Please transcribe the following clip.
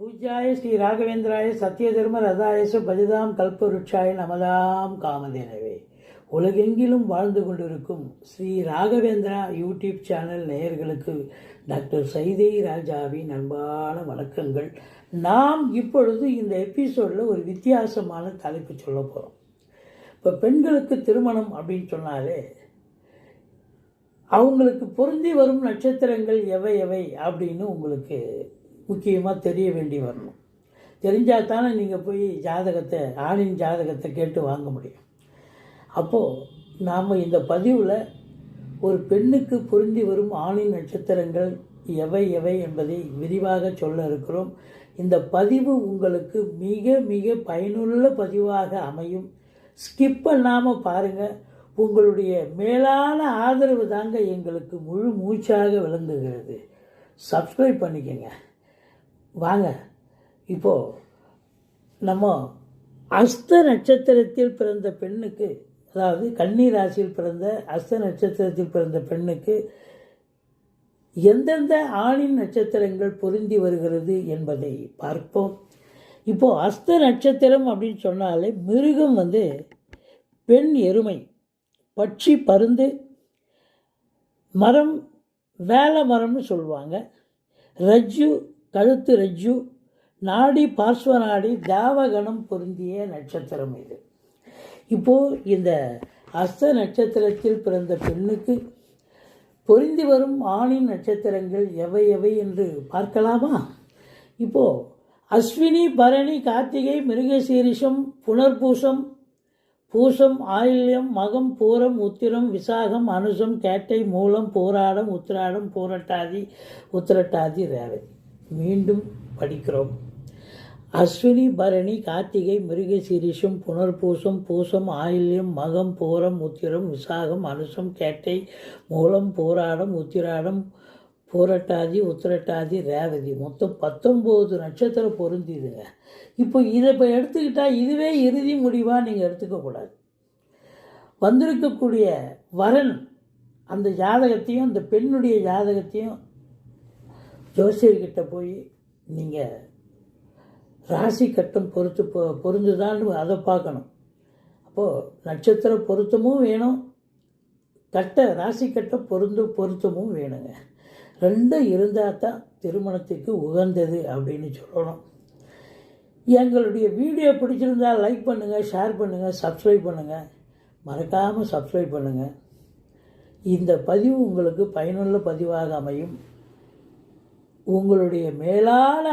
பூஜ்யாய ஸ்ரீ ராகவேந்திராய சத்யதர்ம ரதாயசு பஜதாம் கல்பருட்சாய நமதாம் காமதேனவே. உலகெங்கிலும் வாழ்ந்து கொண்டிருக்கும் ஸ்ரீ ராகவேந்திரா யூடியூப் சேனல் நேயர்களுக்கு டாக்டர் சைதை ராஜாவின் அன்பான வணக்கங்கள். நாம் இப்பொழுது இந்த எபிசோடில் ஒரு வித்தியாசமான தலைப்பு சொல்ல போகிறோம் இப்போ பெண்களுக்கு திருமணம் அப்படின்னு சொன்னாலே அவங்களுக்கு பொருந்தி வரும் நட்சத்திரங்கள் எவை எவை அப்படின்னு உங்களுக்கு முக்கியமாக தெரிய வேண்டி வரணும். தெரிஞ்சால் தானே நீங்கள் போய் ஜாதகத்தை ஆணின் ஜாதகத்தை கேட்டு வாங்க முடியும். அப்போது நாம் இந்த பதிவில் ஒரு பெண்ணுக்கு பொருந்தி வரும் ஆணின் நட்சத்திரங்கள் எவை எவை என்பதை விரிவாக சொல்ல இருக்கிறோம். இந்த பதிவு உங்களுக்கு மிக மிக பயனுள்ள பதிவாக அமையும். ஸ்கிப் பண்ணாமல் பாருங்கள் உங்களுடைய மேலான ஆதரவு தாங்க எங்களுக்கு முழு மூச்சாக விளங்குகிறது. சப்ஸ்கிரைப் பண்ணிக்கங்க. வாங்க. இப்போது நம்ம அஸ்த நட்சத்திரத்தில் பிறந்த பெண்ணுக்கு அதாவது கன்னி ராசியில் பிறந்த அஸ்த நட்சத்திரத்தில் பிறந்த பெண்ணுக்கு எந்தெந்த ஆணின் நட்சத்திரங்கள் பொருந்தி வருகிறது என்பதை பார்ப்போம். இப்போது அஸ்த நட்சத்திரம் அப்படின்னு சொன்னாலே மிருகம் வந்து பெண் எருமை பட்சி பருந்து மரம் வேலை மரம்னு சொல்லுவாங்க. ரஜ்ஜு கழுத்து ரஜ்ஜு நாடி பார்ஸ்வநாடி தேவகணம் பொருந்திய நட்சத்திரம் இது. இப்போது இந்த அஸ்த நட்சத்திரத்தில் பிறந்த பெண்ணுக்கு பொருந்தி வரும் ஆணின் நட்சத்திரங்கள் எவை எவை என்று பார்க்கலாமா? இப்போது அஸ்வினி பரணி கார்த்திகை மிருகசீரிஷம் புனர்பூசம் பூசம் ஆயில்யம் மகம் பூரம் உத்திரம் விசாகம் அனுசம் கேட்டை மூலம் போராடம் உத்திராடம் போரட்டாதி உத்திரட்டாதி ரேவதி. மீண்டும் படிக்கிறோம். அஸ்வினி பரணி கார்த்திகை மிருகசீரிஷம் புனர்பூசம் பூசம் ஆயில்யம் மகம் பூரம் உத்திரம் விசாகம் அனுசம் கேட்டை மூலம் போராடம் உத்திராடம் பூரட்டாதி உத்திரட்டாதி ரேவதி. மொத்தம் பத்தொம்போது நட்சத்திரம் பொருந்திதுங்க இப்போ இதை இப்போ எடுத்துக்கிட்டால் இதுவே இறுதி முடிவாக நீங்கள் எடுத்துக்கக்கூடாது வந்திருக்கக்கூடிய வரன் அந்த ஜாதகத்தையும் அந்த பெண்ணுடைய ஜாதகத்தையும் ஜோசியர்கிட்ட போய் நீங்கள் ராசி கட்டம் பொறுத்து பொ பொருந்துதான்னு அதை பார்க்கணும். அப்போது நட்சத்திர பொருத்தமும் வேணும். கட்ட ராசி கட்ட பொருந்து பொருத்தமும் வேணுங்க. ரெண்டும் இருந்தால் தான் திருமணத்துக்கு உகந்தது அப்படின்னு சொல்லணும். எங்களுடைய வீடியோ பிடிச்சிருந்தால் லைக் பண்ணுங்கள் ஷேர் பண்ணுங்கள் சப்ஸ்கிரைப் பண்ணுங்கள் மறக்காமல் சப்ஸ்கிரைப் பண்ணுங்கள் இந்த பதிவு உங்களுக்கு பயனுள்ள பதிவாக அமையும். உங்களுடைய மேலான